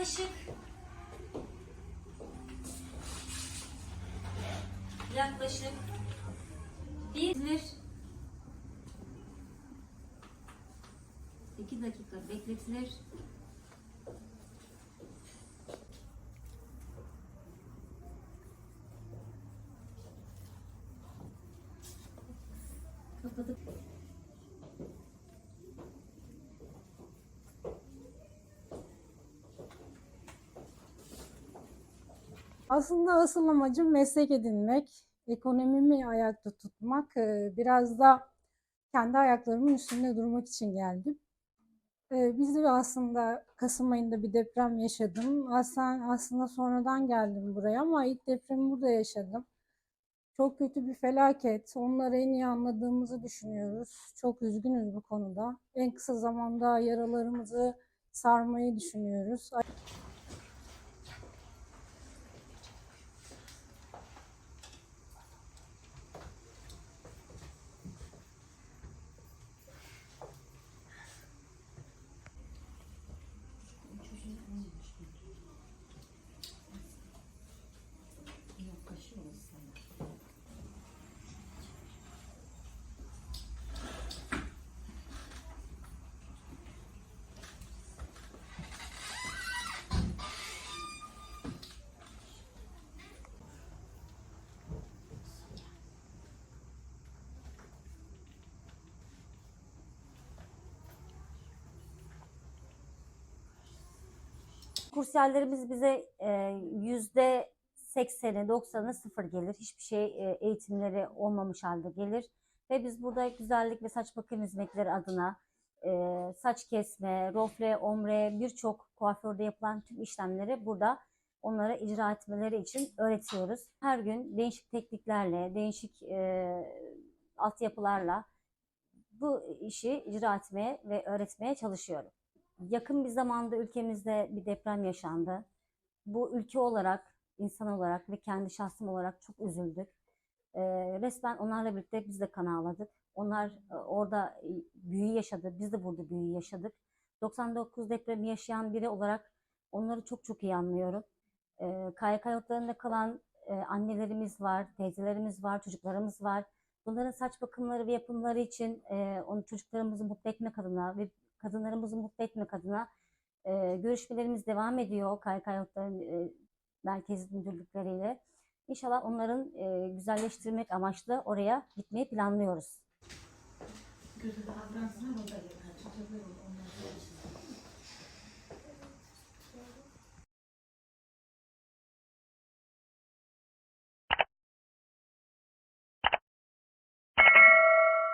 yaklaşık yaklaşık bir 2 dakika bekletilir. Kapatıp Aslında asıl amacım meslek edinmek, ekonomimi ayakta tutmak, biraz da kendi ayaklarımın üstünde durmak için geldim. Biz de aslında Kasım ayında bir deprem yaşadım. Aslında sonradan geldim buraya ama ilk depremi burada yaşadım. Çok kötü bir felaket. Onları en iyi anladığımızı düşünüyoruz. Çok üzgünüz bu konuda. En kısa zamanda yaralarımızı sarmayı düşünüyoruz. Kursiyerlerimiz bize e, yüzde sekseni, doksanı sıfır gelir. Hiçbir şey e, eğitimleri olmamış halde gelir. Ve biz burada güzellik ve saç bakım hizmetleri adına e, saç kesme, rofle, omre, birçok kuaförde yapılan tüm işlemleri burada onlara icra etmeleri için öğretiyoruz. Her gün değişik tekniklerle, değişik e, altyapılarla bu işi icra etmeye ve öğretmeye çalışıyorum. Yakın bir zamanda ülkemizde bir deprem yaşandı. Bu ülke olarak, insan olarak ve kendi şahsım olarak çok üzüldük. Ee, resmen onlarla birlikte biz de kan ağladık. Onlar e, orada e, büyü yaşadı, biz de burada büyü yaşadık. 99 depremi yaşayan biri olarak onları çok çok iyi anlıyorum. Ee, KYK yurtlarında kalan e, annelerimiz var, teyzelerimiz var, çocuklarımız var. Bunların saç bakımları ve yapımları için e, onu çocuklarımızı mutlu etmek adına ve kadınlarımızı mutlu etmek adına e, görüşmelerimiz devam ediyor KYK yurtların e, merkez müdürlükleriyle. İnşallah onların e, güzelleştirmek amaçlı oraya gitmeyi planlıyoruz. Gözü